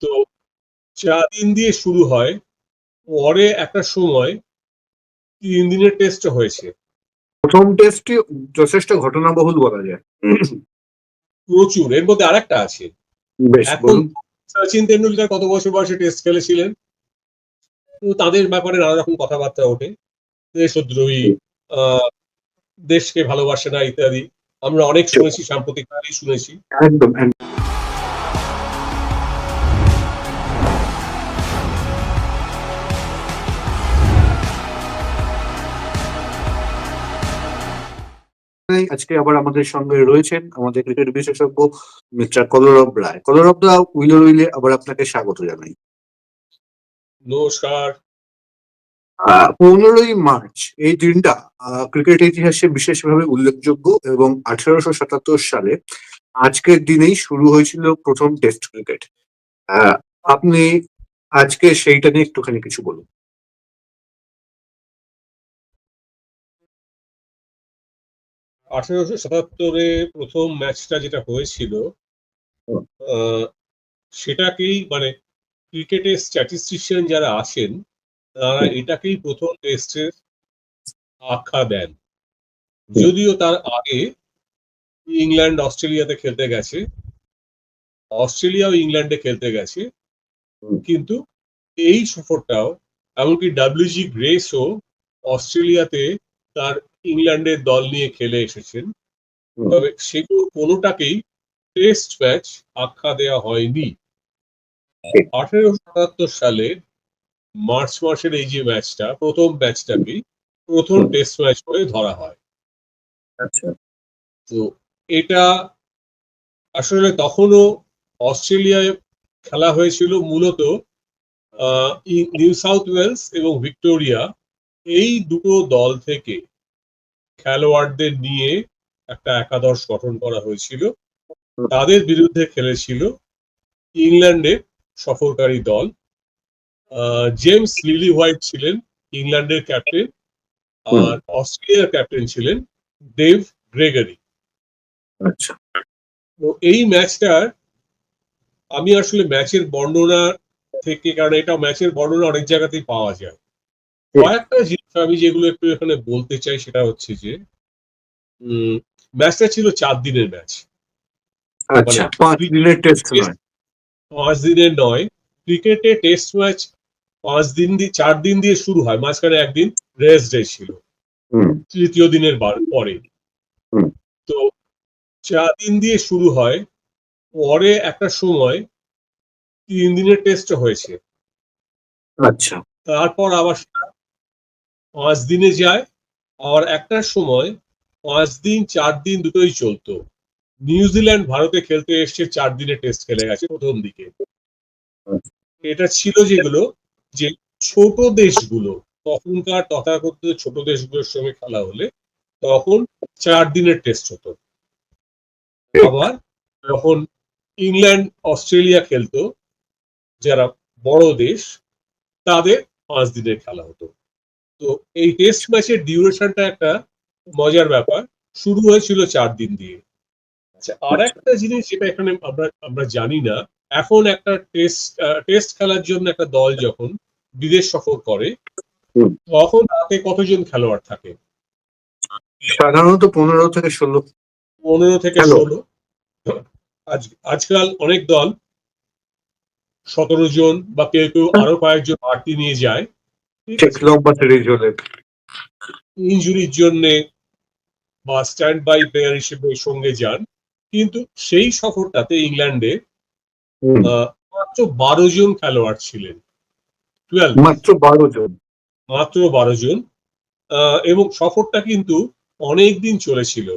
তো চার দিন দিয়ে শুরু হয় পরে একটা সময় তিন দিনের টেস্ট হয়েছে। প্রথম টেস্টটি যথেষ্ট ঘটনাবহুল বলা যায়। প্রচুর এর মধ্যে আরেকটা আছে। এখন সচিন তেন্ডুলকার কত বছর বয়সে টেস্ট খেলেছিলেন? তো তাদের ব্যাপারে নানা রকম কথাবার্তা ওঠে। দেশদ্রোহী আহ, দেশকে ভালোবাসে না ইত্যাদি। আমরা অনেক শুনেছি সাম্প্রতিককালেই শুনেছি। একদম। একদম। আজকে আবার আমাদের সঙ্গে রয়েছেন আমাদের ক্রিকেট বিশেষজ্ঞ মিস্টার কলরব রায়। কলরব দা উইলে উইলে আবার আপনাকে স্বাগত জানাই। নমস্কার। পনেরোই মার্চ এই দিনটা ক্রিকেট ইতিহাসে বিশেষভাবে উল্লেখযোগ্য এবং আঠারোশো সাতাত্তর সালে আজকের দিনেই শুরু হয়েছিল প্রথম টেস্ট ক্রিকেট। আহ, আপনি আজকে সেইটা নিয়ে একটুখানি কিছু বলুন। আঠেরোশো সাতাত্তরে প্রথম ম্যাচটা যেটা হয়েছিল সেটাকেই মানে ক্রিকেটের স্ট্যাটিস্টিশিয়ান যারা আসেন তারা এটাকেই প্রথম টেস্টের আখ্যা দেন। যদিও তার আগে ইংল্যান্ড অস্ট্রেলিয়াতে খেলতে গেছে অস্ট্রেলিয়াও ইংল্যান্ডে খেলতে গেছে কিন্তু এই সফরটাও এমনকি ডাব্লিউজি গ্রেসও অস্ট্রেলিয়াতে তার ইংল্যান্ডের দল নিয়ে খেলে এসেছেন। তবে সেগুলো কোনোটাকেই টেস্ট ম্যাচ আখ্যা দেওয়া হয়নি। ঠিক। আঠেরোশো সাতাত্তর সালে মার্চ মাসের এই যে ম্যাচটা প্রথম ম্যাচটাকেই প্রথম টেস্ট ম্যাচ করে ধরা হয়। আচ্ছা। তো এটা আসলে তখনও অস্ট্রেলিয়ায় খেলা হয়েছিল মূলত আহ, নিউ সাউথ ওয়েলস এবং ভিক্টোরিয়া এই দুটো দল থেকে। খেলোয়াড়দের নিয়ে একটা একাদশ গঠন করা হয়েছিল। তাদের বিরুদ্ধে খেলেছিল ইংল্যান্ডের সফরকারী দল। জেমস লিলি হোয়াইট ছিলেন ইংল্যান্ডের ক্যাপ্টেন আর অস্ট্রেলিয়ার ক্যাপ্টেন ছিলেন ডেভ গ্রেগারি। আচ্ছা। তো এই ম্যাচটার আমি আসলে ম্যাচের বর্ণনা থেকে কারণ এটা ম্যাচের বর্ণনা অনেক জায়গাতেই পাওয়া যায়। কয়েকটা জিনিস আমি যেগুলো একটু এখানে বলতে চাই সেটা হচ্ছে যে ম্যাচটা ছিল চার দিনের ম্যাচ আচ্ছা মানে পাঁচ দিনের টেস্ট পাঁচ দিনের নয় ক্রিকেটে টেস্ট ম্যাচ পাঁচ দিন দিয়ে চার দিন দিয়ে শুরু হয়। মাঝখানে একদিন রেস্ট ডে ছিল। তৃতীয় দিনের বার- পরে। তো চার দিন দিয়ে শুরু হয় পরে একটা সময় তিন দিনের টেস্ট হয়েছে। আচ্ছা। তারপর আবার পাঁচ দিনে যায় আর একটা সময় পাঁচ দিন, চার দিন দুটোই চলতো। নিউজিল্যান্ড ভারতে খেলতে এসছে, চার দিনে টেস্ট খেলে গেছে প্রথম দিকে। এটা ছিল যেগুলো যে ছোট দেশগুলো, তখনকার তথাকথিত ছোট দেশগুলোর সঙ্গে খেলা হলে তখন চার দিনের টেস্ট হতো। আবার যখন ইংল্যান্ড, অস্ট্রেলিয়া খেলতো, যারা বড় দেশ, তাদের পাঁচ দিনের খেলা হতো। তো এই টেস্ট ম্যাচের ডিউরেশনটা একটা মজার ব্যাপার। শুরু হয়েছিল চার দিন দিয়ে। আচ্ছা আর একটা জিনিস যেটা এখানে আমরা আমরা জানি না এখন একটা টেস্ট টেস্ট খেলার জন্য একটা দল যখন বিদেশ সফর করে তখন তাতে কতজন খেলোয়াড় থাকে? সাধারণত পনেরো থেকে ষোলো। পনেরো থেকে ষোলো। আজ আজকাল অনেক দল সতেরো জন বা কেউ কেউ আরও কয়েকজন বাড়তি নিয়ে যায়। ঠিক ঠিক লম্বা সিরিজ হলে। ইনজুরির জন্য বা স্ট্যান্ড বাই প্লেয়ার হিসেবে সঙ্গে যান। কিন্তু সেই সফরটাতে ইংল্যান্ডে মাত্র বারো জন খেলোয়াড় ছিলেন। মাত্র বারো জন। মাত্র বারো জন। এবং সফরটা কিন্তু অনেক দিন চলেছিল।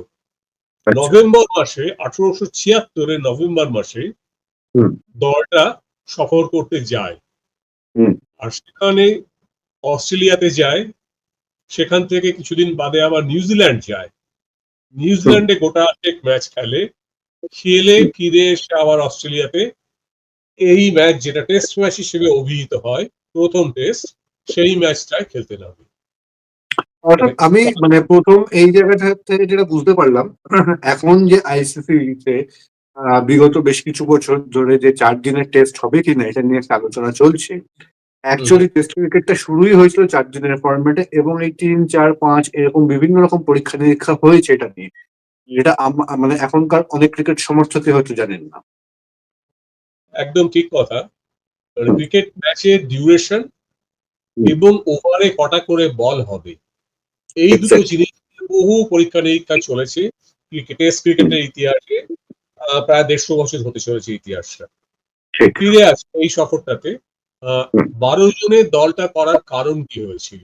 আচ্ছা, নভেম্বর মাসে আঠারোশো ছিয়াত্তরে নভেম্বর মাসে দলটা সফর করতে যায়। আর সেখানে অস্ট্রেলিয়াতে যায় সেখান থেকে কিছুদিন বাদে আবার নিউজিল্যান্ড যায়। নিউজিল্যান্ডে গোটা এক ম্যাচ খেলে খেলে ফিরে এসে আবার অস্ট্রেলিয়াতে। এই ম্যাচ যেটা টেস্ট ম্যাচ হিসেবে অভিহিত হয় প্রথম টেস্ট সেই ম্যাচটায় খেলতে নামে। অর্থাৎ আমি মানে প্রথম এই জায়গাটা থেকে যেটা বুঝতে পারলাম এখন যে আইসিসি তে আহ, বিগত বেশ কিছু বছর ধরে যে চার দিনের টেস্ট হবে কিনা এটা নিয়ে আলোচনা চলছে। অ্যাকচুয়ালি টেস্ট ক্রিকেটটা শুরুই হয়েছিল চার দিনের ফরম্যাটে এবং এই তিন চার পাঁচ এরকম বিভিন্ন রকম পরীক্ষা নিরীক্ষা হয়েছে এটা নিয়ে। যেটা মানে এখনকার অনেক ক্রিকেট সমর্থকই হয়তো জানেন না। একদম ঠিক কথা। ক্রিকেট ম্যাচের ডিউরেশন এবং ওভারে কটা করে বল হবে। এই দুটো জিনিস বহু পরীক্ষা নিরীক্ষা চলেছে ক্রিকেট টেস্ট ক্রিকেটের ইতিহাসে। প্রায় দেড়শো বছর হতে চলেছে ইতিহাসটা। ফিরে আসে এই সফরটাতে। বারো জনের দলটা করার কারণ কি হয়েছিল?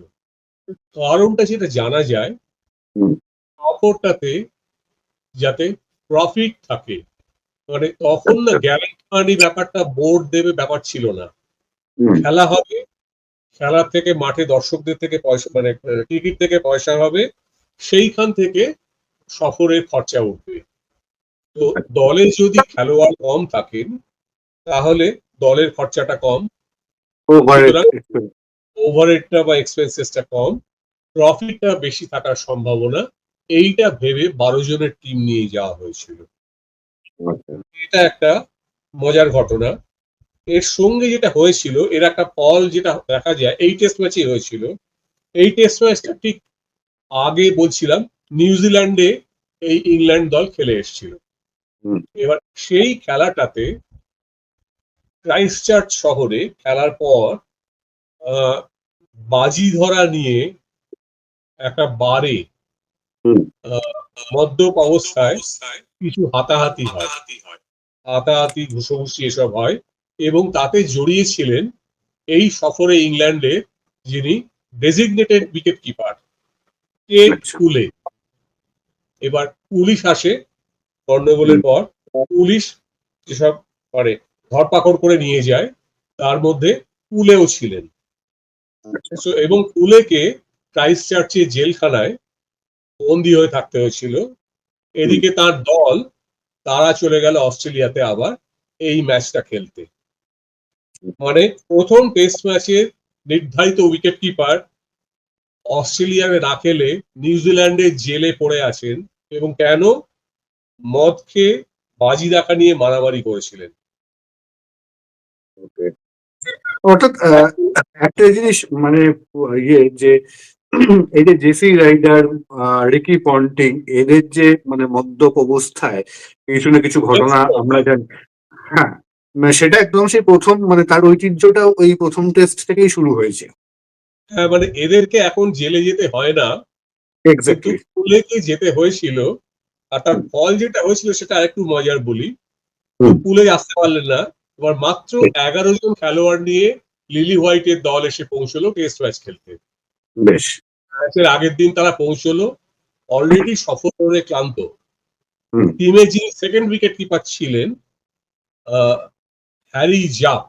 কারণটা যেটা জানা যায়। সফরটাতে যাতে প্রফিট থাকে। মানে তখন না গ্যারান্টি মানি ব্যাপারটা বোর্ড দেবে ব্যাপার ছিল না। খেলা হবে খেলার থেকে মাঠে দর্শকদের থেকে পয়সা মানে টিকিট থেকে পয়সা হবে সেইখান থেকে সফরের খরচা উঠবে। তো দলে যদি খেলোয়াড় কম থাকেন তাহলে দলের খরচাটা কম। ওভারহেডটা বা এক্সপেন্সেসটা কম প্রফিটটা বেশি থাকার সম্ভাবনা এইটা ভেবে বারো জনের টিম নিয়ে যাওয়া হয়েছিল। এটা একটা মজার ঘটনা। এর সঙ্গে যেটা হয়েছিল এর একটা ফল যেটা দেখা যায় এই টেস্ট ম্যাচে হয়েছিল। এই টেস্ট ম্যাচটা ঠিক আগে বলছিলাম নিউজিল্যান্ডে এই ইংল্যান্ড দল খেলে এসেছিল। এবার সেই খেলাটাতে ক্রাইস্ট চার্চ শহরে খেলার পর বাজি ধরা নিয়ে একটা বারে মদ্যপ অবস্থায় কিছু হাতাহাতি হয়। হাতাহাতি ঘুষোঘুষি এসব হয় এবং তাতে জড়িয়েছিলেন এই সফরে ইংল্যান্ডে যিনি ডেজিগনেটেড উইকেট কিপার কেট আচ্ছা। এবার পুলিশ আসে গন্ডগোলের পর পুলিশ যেসব মানে ধরপাকড় করে নিয়ে যায়, তার মধ্যে কুলেও ছিলেন। এবং কুলেকে ক্রাইস্ট চার্চে জেলখানায় বন্দি হয়ে থাকতে হয়েছিল। এদিকে তার দল, তারা চলে গেল অস্ট্রেলিয়াতে আবার এই ম্যাচটা খেলতে। মানে প্রথম টেস্ট ম্যাচে নির্ধারিত উইকেট কিপার অস্ট্রেলিয়ায় না খেলে নিউজিল্যান্ডের জেলে পড়ে আছেন এবং কেন মদ খেয়ে বাজি দেখা নিয়ে মারামারি করেছিলেন. অর্থাৎ একটা জিনিস মানে ইয়ে যে এই যে জেসি রাইডার রিকি পন্টিং এদের যে মানে মদ্যপ অবস্থায় কিছু না কিছু ঘটনা আমরা জানি। হ্যাঁ মানে সেটা একদম সেই প্রথম মানে তার ঐতিহ্যটা ওই প্রথম টেস্ট থেকেই শুরু হয়েছে। হ্যাঁ মানে এদেরকে এখন জেলে যেতে হয় না। এক্স্যাক্টলি পুলেকে যেতে হয়েছিল। আর তার ফল যেটা হয়েছিল সেটা আরেকটু মজার বলি। পুলে আসতে পারলেন না। এবার মাত্র এগারো জন খেলোয়াড় নিয়ে লিলি হোয়াইটের দল এসে পৌঁছলো টেস্ট ম্যাচ খেলতে। বেশ। ম্যাচের আগের দিন তারা পৌঁছলো অলরেডি সফর করে ক্লান্ত। টিমে যিনি সেকেন্ড উইকেট কিপার ছিলেন হ্যারি জাপ।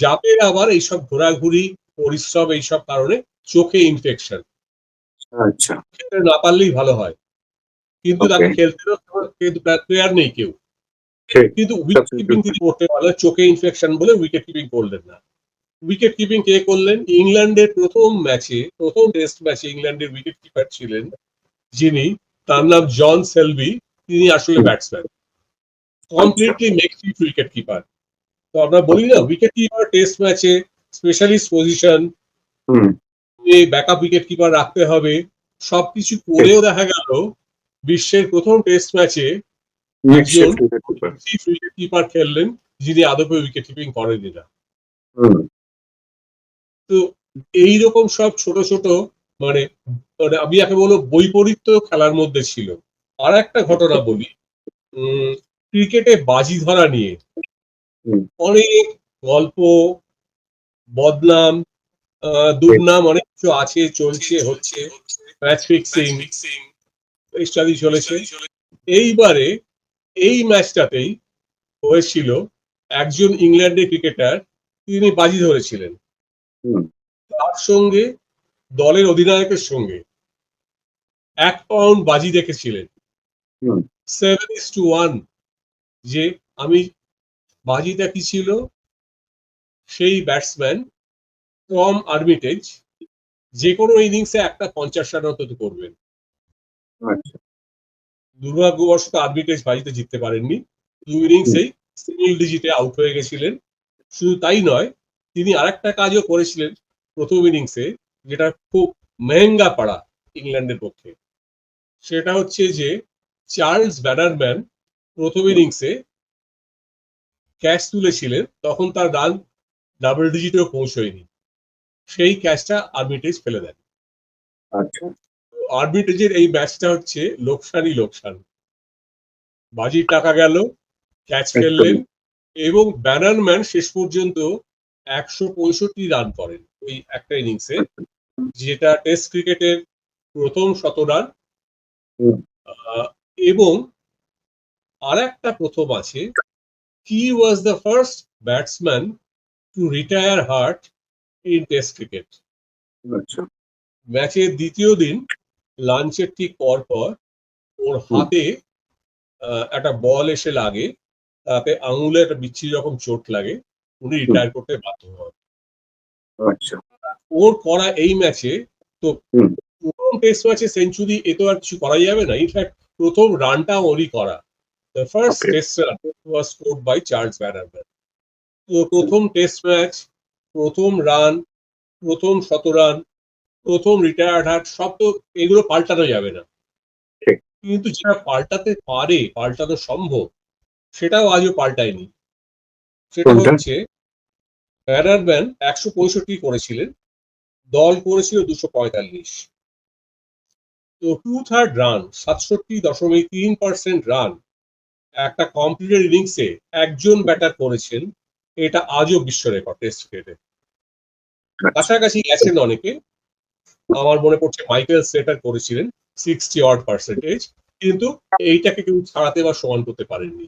জাপের আবার এইসব ঘোরাঘুরি পরিশ্রম এইসব কারণে চোখে ইনফেকশন আচ্ছা। না পারলেই ভালো হয়। কিন্তু তাকে খেলতে কিন্তু প্লেয়ার নেই কেউ। কিন্তু উইকেট কিপিং তিনি করতে পারলেন চোখে ইনফেকশন বলে উইকেট কিপিং করলেন না। উইকেট কিপিং কে করলেন? ইংল্যান্ডের প্রথম ম্যাচে প্রথম টেস্ট ম্যাচে ইংল্যান্ডের উইকেট কিপার ছিলেন যিনি তার নাম জন সেলবি তিনি আসলে batsman completely makeshift wicket keeper তো আমরা বলি না উইকেট কিপার টেস্ট ম্যাচে specialist position backup wicket keeper রাখতে হবে। সবকিছু করেও দেখা গেল বিশ্বের প্রথম টেস্ট ম্যাচে কিপার খেললেন যিনি আদপে উইকেট কিপিং করেনি না তো এইরকম সব ছোট ছোট মানে মানে আমি একে বলব বৈপরীত্য খেলার মধ্যে ছিল। আর একটা ঘটনা বলি। উম, ক্রিকেটে বাজি ধরা নিয়ে অনেক গল্প বদনাম আহ, দুর্নাম অনেক কিছু আছে চলছে হচ্ছে ম্যাচ ফিক্সিং ইত্যাদি চলেছে। এইবারে এই ম্যাচটাতেই হয়েছিল একজন ইংল্যান্ডের ক্রিকেটার তিনি বাজি ধরেছিলেন। তার সঙ্গে দলের অধিনায়কের সঙ্গে এক পাউন্ড বাজি দেখেছিলেন। সেভেন ইস টু ওয়ান যে আমি বাজিটা কি ছিল? সেই ব্যাটসম্যান টম আর্মিটেজ যে কোনো ইনিংসে একটা পঞ্চাশ রান অন্তত করবেন। আচ্ছা। দুর্ভাগ্যবশত আর্বিট্রেজ বাজিতে জিততে পারেননি। দুই ইনিংসেই সিঙ্গেল ডিজিটে আউট হয়ে গেছিলেন। শুধু তাই নয়, তিনি আরেকটা কাজও করেছিলেন প্রথম ইনিংসে যেটা খুব মেহেঙ্গা পাড়া ইংল্যান্ডের পক্ষে। সেটা হচ্ছে যে চার্লস ব্যানারম্যান প্রথম ইনিংসে ক্যাচ তুলেছিলেন, তখন তার রান ডাবল ডিজিটেও পৌঁছয়নি। সেই ক্যাচটা আর্মিটেজ ফেলে দেন। আর্বিট্রেজের এই ম্যাচটা হচ্ছে লোকসানই লোকসান। বাজির টাকা গেল ক্যাচ খেললেন এবং ব্যানারম্যান শেষ পর্যন্ত একশো পঁয়ষট্টি রান করেন ওই একটা ইনিংসে যেটা টেস্ট ক্রিকেটের প্রথম শত রান আহ, এবং আর একটা প্রথম আছে he was the first batsman to retire hurt in test cricket ম্যাচের দ্বিতীয় দিন লাঞ্চের ঠিক পর পর ওর হাতে একটা বল এসে লাগে। তাতে আঙুলে একটা বিচ্ছিরি রকম চোট লাগে। উনি রিটায়ার করতে বাধ্য হন। আচ্ছা। ওর করা এই ম্যাচে তো প্রথম টেস্ট ম্যাচে সেঞ্চুরি এ তো আর কিছু করা যাবে না। ইনফ্যাক্ট প্রথম রানটা ওরই করা। The first test run was scored by Charles Bannerman তো প্রথম টেস্ট ম্যাচ প্রথম রান প্রথম শত রান প্রথম রিটায়ার্ড হার্ট সব তো এগুলো পাল্টানো যাবে না। কিন্তু যেটা পাল্টাতে পারে পাল্টানো সম্ভব সেটাও আজও পাল্টায়নি। সেটা? হচ্ছে ব্যানারম্যান একশো পঁয়ষট্টি করেছিলেন দল করেছিল দুশো পঁয়তাল্লিশ। তো টু থার্ড রান সাতষট্টি দশমিক তিন পার্সেন্ট রান একটা কমপ্লিটেড ইনিংসে একজন ব্যাটার করেছেন এটা আজও বিশ্ব রেকর্ড টেস্ট ক্রিকেটে কাছাকাছি গেছেন অনেকে আমার মনে পড়ছে মাইকেল সেটার করেছিলেন সিক্সটি অড পার্সেন্টেজ কিন্তু এইটাকে কেউ ছাড়াতে বা সমান করতে পারেননি।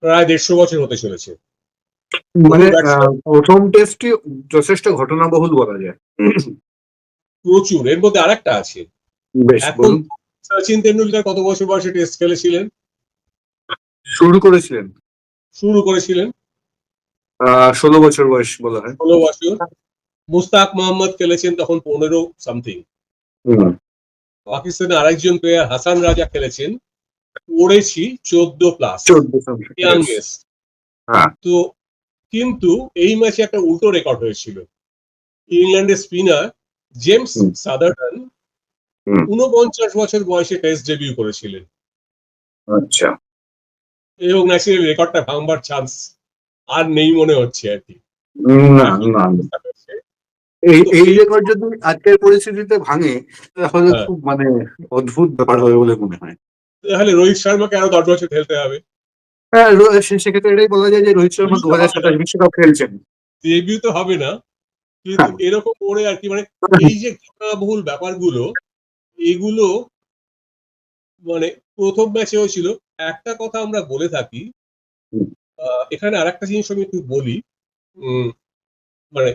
প্রায় দেড়শো বছর হতে চলেছে। মানে প্রথম টেস্টটি যথেষ্ট ঘটনাবহুল বলা যায়। প্রচুর। এর মধ্যে আরেকটা আছে। এখন সচিন তেন্ডুলকার কত বছর বয়সে টেস্ট খেলেছিলেন? শুরু করেছিলেন। শুরু করেছিলেন। আহ, ষোলো বছর বয়স বলা হয়। ষোলো বছর। মুস্তাক মোহাম্মদ খেলেছেন তখন পনেরো সামথিং হুম, পাকিস্তানের আরেকজন প্লেয়ার হাসান রাজা খেলেছেন পড়েছি চোদ্দ প্লাস. ইয়াংগেস্ট হ্যাঁ। তো কিন্তু এই ম্যাচে একটা উল্টো রেকর্ড হয়েছিল ইংল্যান্ডের স্পিনার জেমস। সাদারটন উনপঞ্চাশ বছর বয়সে টেস্ট ডেবিউ করেছিলেন আচ্ছা এবং ন্যাশনাল রেকর্ডটা ভাঙবার চান্স আর নেই মনে হচ্ছে আর কি না না না। এই এই রেকর্ড যদি আজকের পরিস্থিতিতে ভাঙে তাহলে হ্যাঁ। খুব মানে অদ্ভুত ব্যাপার হবে বলে মনে হয়। তাহলে রোহিত শর্মাকে আরও দশ বছর খেলতে হবে। হ্যাঁ সেক্ষেত্রে এটাই বলা যায় যে রোহিত শর্মা দু হাজার সাতাশ বিশ্বকাপ খেলছেন। ডেবিউ তো হবে না কিন্তু হ্যাঁ। এরকম করে আর কি মানে এই যে ঘটনাবহুল ব্যাপারগুলো এগুলো মানে প্রথম ম্যাচে হয়েছিল একটা কথা আমরা বলে থাকি এখানে আরেকটা জিনিস আমি একটু বলি উম, মানে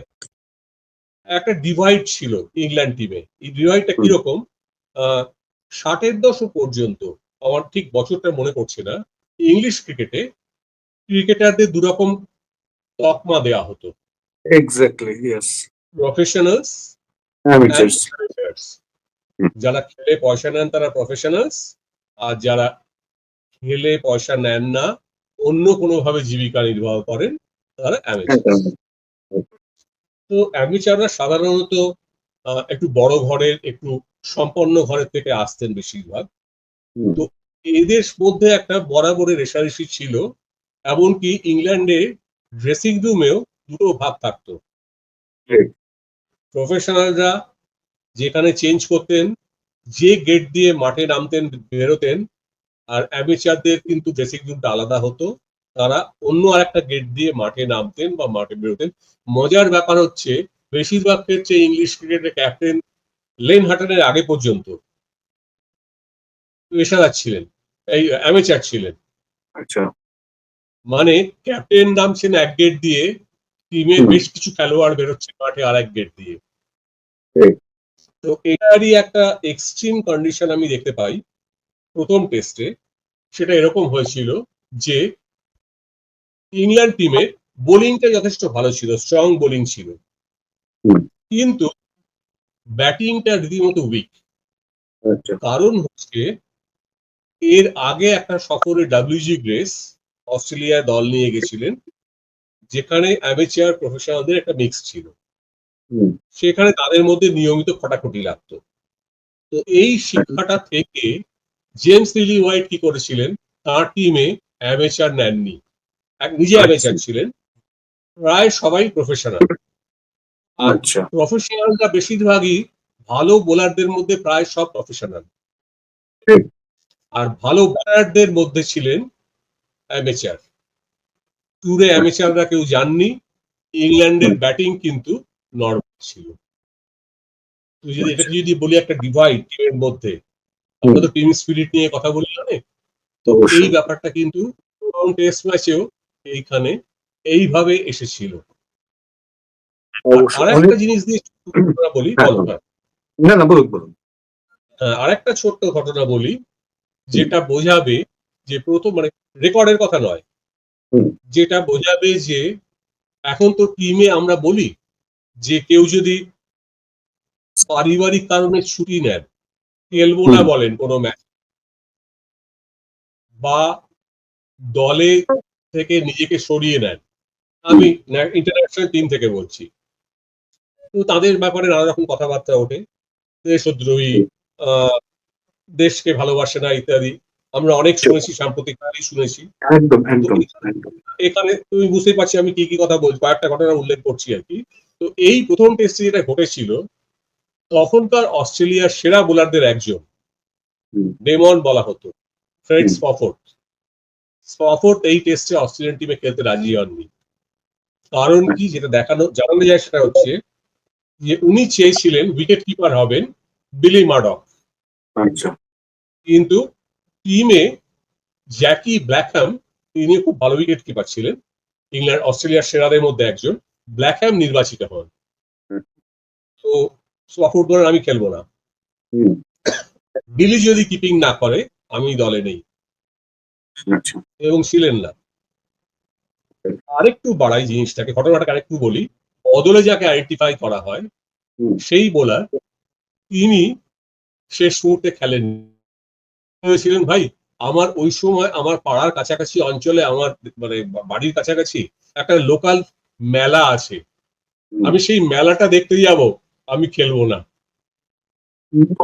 একটা ডিভাইড ছিল ইংল্যান্ড টিমে এই ডিভাইডটা। কীরকম? ষাটের দশক পর্যন্ত আমার ঠিক বছরটা মনে পড়ছে না ইংলিশ ক্রিকেটে ক্রিকেটারদের দুরকম তকমা দেওয়া হতো। এক্স্যাক্টলি ইয়েস প্রফেশনালস যারা খেলে পয়সা নেন তারা প্রফেশনালস আর যারা খেলে পয়সা নেন না অন্য কোনো ভাবে জীবিকা নির্বাহ করেন তারা অ্যামেচার তো অ্যামেচাররা সাধারণত একটু বড় ঘরের একটু সম্পন্ন ঘরের থেকে আসতেন বেশিরভাগ। তো এদের মধ্যে একটা বরাবরের রেশারেশি ছিল এমনকি ইংল্যান্ডে ড্রেসিং রুমেও দুটো ভাব থাকতো। প্রফেশনালরা যেখানে চেঞ্জ করতেন যে গেট দিয়ে মাঠে নামতেন বেরোতেন আর অ্যামেচারদের কিন্তু ড্রেসিং রুমটা আলাদা হতো। তারা অন্য আরেকটা গেট দিয়ে মাঠে নামতেন বা মাঠে বেরোতেন। মজার ব্যাপার হচ্ছে বেশিরভাগ ক্ষেত্রে ইংলিশ ক্রিকেটের ক্যাপ্টেন লেন হাটনের আগে পর্যন্ত পেশাদার ছিলেন এই অ্যামেচার ছিলেন। আচ্ছা। মানে ক্যাপ্টেন নামছেন এক গেট দিয়ে টিমের বেশ কিছু খেলোয়াড় বেরোচ্ছে মাঠে আর এক গেট দিয়ে তো এটারই একটা এক্সট্রিম কন্ডিশন আমি দেখতে পাই প্রথম টেস্টে সেটা এরকম হয়েছিল যে ইংল্যান্ড টিমে বোলিংটা যথেষ্ট ভালো ছিল স্ট্রং বোলিং ছিল। কিন্তু ব্যাটিংটা রীতিমতো উইক আচ্ছা। কারণ হচ্ছে এর আগে একটা সফরে ডাব্লিউজি গ্রেস অস্ট্রেলিয়ায় দল নিয়ে গেছিলেন যেখানে অ্যামেচার প্রফেশনালদের একটা মিক্স ছিল। সেখানে তাদের মধ্যে নিয়মিত খটাখটি লাগতো। তো এই শিক্ষাটা থেকে জেমস লিলি হোয়াইট কি করেছিলেন? তার টিমে অ্যামেচার নেননি। এক নিজে অ্যামেচার ছিলেন। প্রায় সবাই প্রফেশনাল আর আচ্ছা। প্রফেশনালরা বেশিরভাগই ভালো বোলারদের মধ্যে প্রায় সব প্রফেশনাল। আর ভালো ব্যাটারদের মধ্যে ছিলেন অ্যামেচার ট্যুরে অ্যামেচাররা কেউ যাননি। ইংল্যান্ডের ব্যাটিং কিন্তু নর্মাল ছিল। তুই যদি এটা যদি বলি একটা ডিভাইড টিমের মধ্যে আমরা তো টিম স্পিরিট নিয়ে কথা বলি অনেক তো এই ব্যাপারটা কিন্তু টেস্ট ম্যাচেও এইখানে এইভাবে এসেছিল। আর একটা জিনিস দিয়ে বলি হ্যাঁ, বলো। না না বলুন বলুন। হ্যাঁ, আরেকটা ছোট্ট ঘটনা বলি যেটা বোঝাবে যে প্রথম মানে রেকর্ডের কথা নয়। যেটা বোঝাবে যে এখন তো টিমে আমরা বলি যে কেউ যদি পারিবারিক কারণে ছুটি নেন খেলব না বলেন কোনো ম্যাচ। বা দলে থেকে নিজেকে সরিয়ে নেন। আমি ইন্টারন্যাশনাল টিম থেকে বলছি। তো তাদের ব্যাপারে নানা রকম কথাবার্তা ওঠে। দেশদ্রোহী দেশকে ভালোবাসে না ইত্যাদি। আমরা অনেক শুনেছি সাম্প্রতিককালই শুনেছি। এখানে তুমি বুঝতেই পারছি আমি কি কি কথা বলছি কয়েকটা ঘটনা উল্লেখ করছি আর কি। তো এই প্রথম টেস্টে যেটা ঘটেছিল তখনকার অস্ট্রেলিয়ার সেরা বোলারদের একজন। ডেমন বলা হতো ফ্রেড হুম। স্পফোর্ড স্পফোর্ড এই টেস্টে অস্ট্রেলিয়ান টিমে খেলতে রাজি হননি। কারণ কি যেটা দেখানো জানানো যায় সেটা হচ্ছে যে উনি চেয়েছিলেন উইকেট কিপার হবেন বিলি মাডক আচ্ছা। কিন্তু টিমে জ্যাকি ব্ল্যাকহ্যাম তিনি খুব ভালো উইকেট কিপার ছিলেন। ইংল্যান্ড অস্ট্রেলিয়ার সেরাদের মধ্যে একজন। ব্ল্যাকহ্যাম নির্বাচিত হন। তো স্পফোর্ড বলেন আমি খেলব না। বিলি যদি কিপিং না করে আমি দলে নেই। এবং ছিলেন না। আরেকটু বাড়াই জিনিসটাকে ঘটনাটাকে আরেকটু বলি। বদলে যাকে আইডেন্টিফাই করা হয় সেই বোলার তিনি শেষ মুহূর্তে খেলেন। ছিলেন ভাই আমার ওই সময় আমার পাড়ার কাছাকাছি অঞ্চলে আমার মানে বাড়ির কাছাকাছি একটা লোকাল মেলা আছে। আমি সেই মেলাটা দেখতে যাব আমি খেলব না।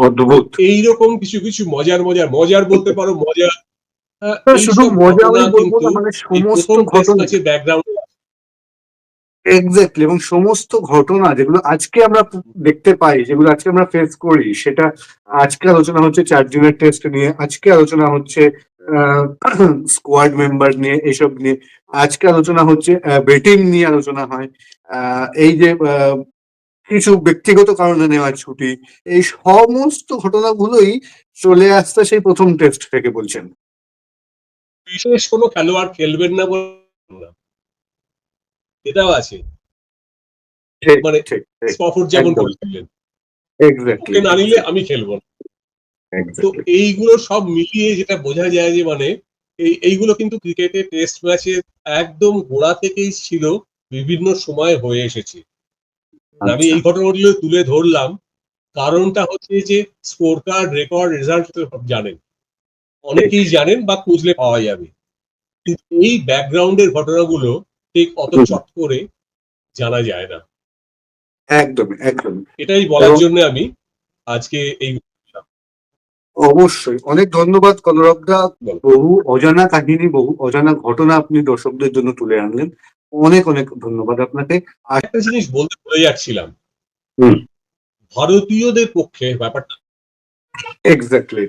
অদ্ভুত। এইরকম কিছু কিছু মজার মজার মজার বলতে পারো মজা না, এইসব শুধু মজা আমি বলব না মানে সমস্ত ঘটনা ব্যাকগ্রাউন্ড এক্স্যাক্টলি এবং সমস্ত ঘটনা যেগুলো আজকে আমরা দেখতে পাই যেগুলো আজকে আমরা ফেস করি সেটা আজকে আলোচনা হচ্ছে চার দিনের টেস্ট নিয়ে আজকে আলোচনা হচ্ছে স্কোয়াড মেম্বার নিয়ে এসব নিয়ে আজকে আলোচনা হচ্ছে বেটিং নিয়ে আলোচনা হয় আহ, এই যে আহ, কিছু ব্যক্তিগত কারণে নেওয়া ছুটি এই সমস্ত ঘটনাগুলোই চলে আসতে সেই প্রথম টেস্ট থেকে বলছেন। বিশেষ কোনো খেলোয়াড় খেলবেন না বলে না। এটাও আছে। মানে স্পফোর্ড যেমন একদম। ওকে না নিলে আমি খেলব না। তো এইগুলো সব মিলিয়ে যেটা বোঝা যায় যে মানে এই এইগুলো কিন্তু ক্রিকেটে টেস্ট ম্যাচে একদম গোড়া থেকেই ছিল বিভিন্ন সময় হয়ে এসেছে। আমি এই ঘটনাগুলো তুলে ধরলাম। কারণটা হচ্ছে যে স্কোর কার্ড রেকর্ড রেজাল্ট জানেন। অনেকেই জানেন বা খুঁজলে পাওয়া যাবে। কিন্তু এই ব্যাকগ্রাউন্ডের ঘটনাগুলো ঠিক অত। চট করে জানা যায় না। একদম একদম। এটাই বলার জন্য আমি আজকে এই অবশ্যই। অনেক ধন্যবাদ কলরবদা বহু অজানা কাহিনী বহু অজানা ঘটনা আপনি দর্শকদের জন্য তুলে আনলেন। অনেক অনেক ধন্যবাদ আপনাকে। একটা জিনিস বলতে ভুলে যাচ্ছিলাম। হুম। ভারতীয়দের পক্ষে ব্যাপারটা এক্স্যাক্টলি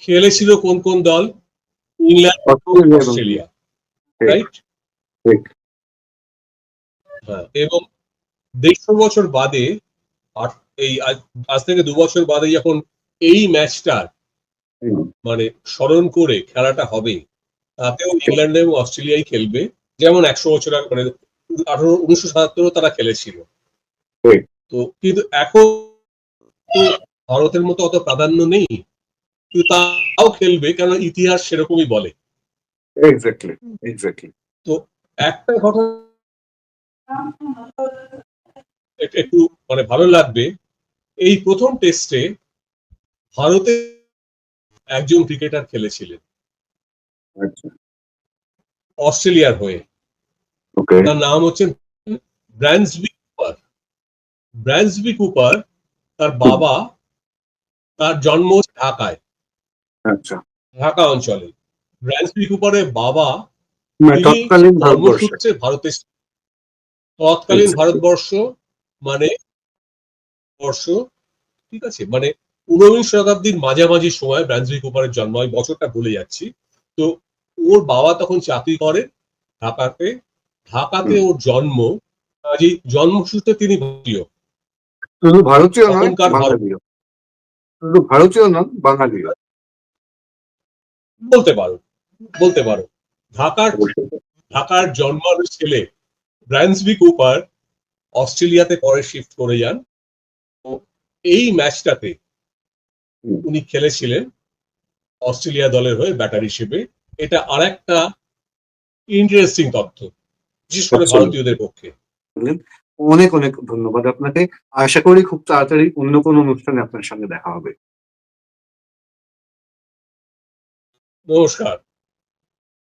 খেলেছিল কোন কোন দল? ইংল্যান্ড অস্ট্রেলিয়া রাইট হ্যাঁ এবং দেড়শো বছর বাদে এই আজ- থেকে দু বছর বাদে যখন এই ম্যাচটার মানে স্মরণ করে খেলাটা হবে তাতেও ইংল্যান্ড এবং অস্ট্রেলিয়াই খেলবে। যেমন একশো বছর মানে আঠারো উনিশশো সাতাত্তরও তারা খেলেছিল। তো কিন্তু এখন তো ভারতের মতো অত প্রাধান্য নেই। কিন্তু তাও খেলবে কারণ ইতিহাস সেরকমই বলে। এক্স্যাক্টলি এক্স্যাক্টলি একটা ঘটনা একটু মানে ভালো লাগবে। এই প্রথম টেস্টে ভারতে একজন ক্রিকেটার খেলেছিলেন। আচ্ছা। অস্ট্রেলিয়ার হয়ে। তার নাম হচ্ছে ব্র্যান্সবি কুপার। ব্র্যান্সবি কুপার তার বাবা তার জন্ম ঢাকায়। আচ্ছা। ঢাকা অঞ্চলে ব্র্যান্সবি কুপারের বাবা মানে তৎকালীন ভারতবর্ষে। ভারতের তৎকালীন। ভারতবর্ষ মানে বর্ষ ঠিক আছে? মানে ঊনবিংশ শতাব্দীর মাঝামাঝি সময় ব্র্যান্সবি কুপারের জন্ম হয় বছরটা ভুলে যাচ্ছি। তো ওর বাবা তখন চাকরি করে ঢাকাতে। ঢাকাতে ওর জন্ম কাজেই জন্মসূত্রে তিনি ভারতীয়। শুধু ভারতীয় নয় বাঙালিও। শুধু ভারতীয় নন বাঙালিও। বলতে পারো বলতে পারো। ঢাকার ঢাকার জন্মানো ছেলে ব্র্যান্সবি কুপার অস্ট্রেলিয়াতে পরে শিফট করে যান। এই ম্যাচটাতে উনি খেলেছিলেন অস্ট্রেলিয়া দলের হয়ে ব্যাটার হিসেবে। এটা আরেকটা ইন্টারেস্টিং তথ্য বিশেষ করে ভারতীয়দের পক্ষে। অনেক অনেক ধন্যবাদ আপনাকে। আশা করি খুব তাড়াতাড়ি অন্য কোনো অনুষ্ঠানে আপনার সঙ্গে দেখা হবে। নমস্কার।